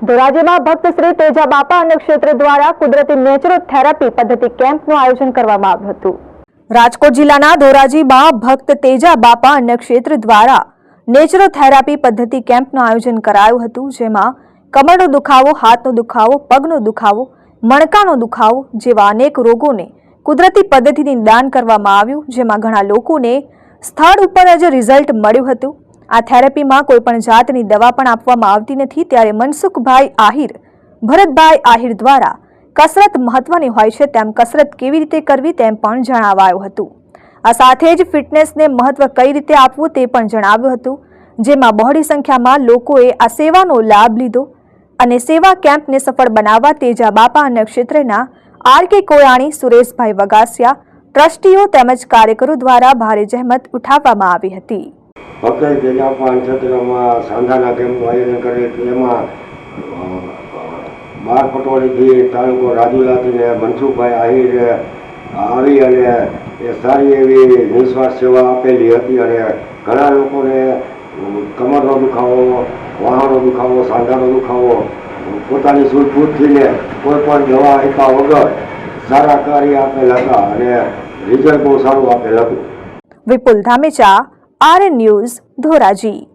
ધોરાજીમાં ભક્ત શ્રી તેજા બાપા અને ક્ષેત્ર દ્વારા કુદરતી નેચરોથેરાપી પદ્ધતિ કેમ્પનું આયોજન કરવામાં આવ્યું હતું. રાજકોટ જિલ્લાના ધોરાજીમાં ભક્ત તેજા બાપા અન્ય ક્ષેત્ર દ્વારા નેચરોથેરાપી પદ્ધતિ કેમ્પનું આયોજન કરાયું હતું, જેમાં કમરનો દુખાવો, હાથનો દુખાવો, પગનો દુખાવો, મણકાનો દુખાવો જેવા અનેક રોગોને કુદરતી પદ્ધતિથી નિદાન કરવામાં આવ્યું, જેમાં ઘણા લોકોને સ્થળ ઉપર જ રિઝલ્ટ મળ્યું હતું. આ થેરેપીમાં કોઈપણ જાતની દવા પણ આપવામાં આવતી નથી, ત્યારે મનસુખભાઈ આહિર, ભરતભાઈ આહિર દ્વારા કસરત મહત્વની હોય છે, તેમ કસરત કેવી રીતે કરવી તેમ પણ જણાવાયું હતું. આ સાથે જ ફિટનેસને મહત્વ કઈ રીતે આપવું તે પણ જણાવ્યું હતું, જેમાં બહોળી સંખ્યામાં લોકોએ આ સેવાનો લાભ લીધો અને સેવા કેમ્પને સફળ બનાવવા તેજા બાપા અને ક્ષેત્રના આર કે કોયાણી, સુરેશભાઈ વગાસિયા, ટ્રસ્ટીઓ તેમજ કાર્યકરો દ્વારા ભારે જહેમત ઉઠાવવામાં આવી હતી. ભક્ત તેજાપાન ક્ષેત્રમાં સાંધાના કેમ્પનું આયોજન કરેલ છે એમાં બાર પટોળીથી તાલુકો રાજુલાથી ને મનસુખભાઈ આહિર આવી અને એ સારી એવી નિસ્વાર્થ સેવા આપેલી હતી અને ઘણા લોકોને કમરનો દુખાવો વાહનો દુખાવો, સાંધાનો દુખાવો, પોતાની સૂઝબૂઝથી કોઈ પણ દવા આપ્યા વગર સારા કાર્ય આપેલા હતા અને રિઝલ્ટ બહુ સારું આપેલ હતું. Vipul Dhamecha RN news Dhoraji